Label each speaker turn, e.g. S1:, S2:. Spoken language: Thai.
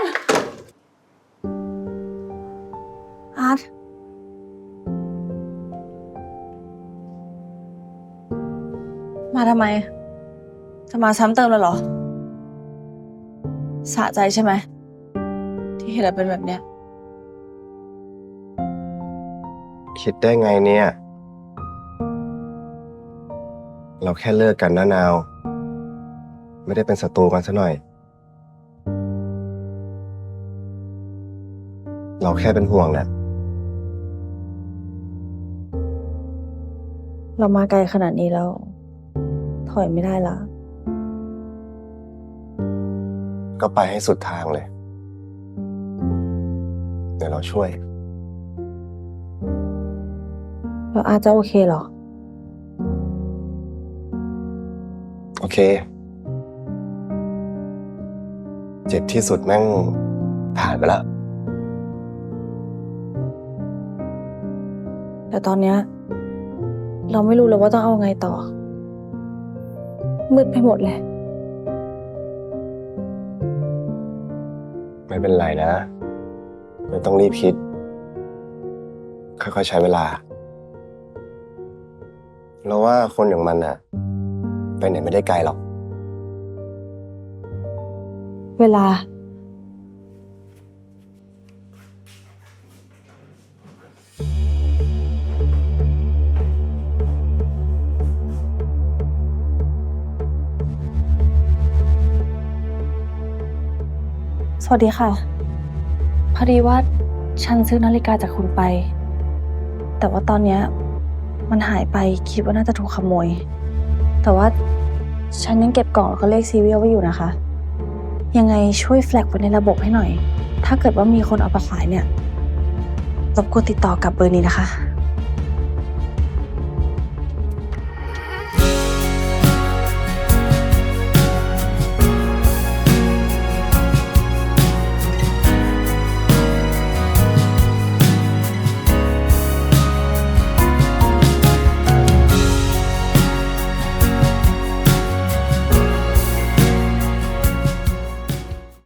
S1: น อาร์ตมาทำไม จะมาซ้ำเติมแล้วเหรอ สะใจใช่ไหม ที่เห็นเราเป็นแบบเนี้ย
S2: คิดได้ไงเนี่ย เราแค่เลิกกันนะนาว ไม่ได้เป็นศัตรูกันซะหน่อย เราแค่เป็นห่วงแหละ
S1: เรามาไกลขนาดนี้แล้ว ถอยไม่ได้ละ
S2: ก็ไปให้สุดทางเลย เดี๋ยวเราช่วย
S1: แล้วอาร์ตจะโอเคเหรอ
S2: โอเค เจ็บที่สุดแม่งผ่านไปแล้ว
S1: แต่ตอนเนี้ยเราไม่รู้เลยว่าต้องเอาไงต่อ มืดไปหมดเลย
S2: ไม่เป็นไรนะ ไม่ต้องรีบคิด ค่อยๆใช้เวลา เราว่าคนอย่างมันอะไปไหนไม่ได้ไกลหรอก
S1: เวลา สวัสดีค่ะ พอดีว่าฉันซื้อนาฬิกาจากคุณไป แต่ว่าตอนเนี้ยมันหายไปคิดว่าน่าจะถูกขโมย แต่ว่าฉันยังเก็บกล่องแล้วก็เลขซีเรียลไว้อยู่นะคะ ยังไงช่วยแฟลกไว้ในระบบให้หน่อย ถ้าเกิดว่ามีคนเอาไปขายเนี่ยรบกวนติดต่อกลับเบอร์นี้นะคะ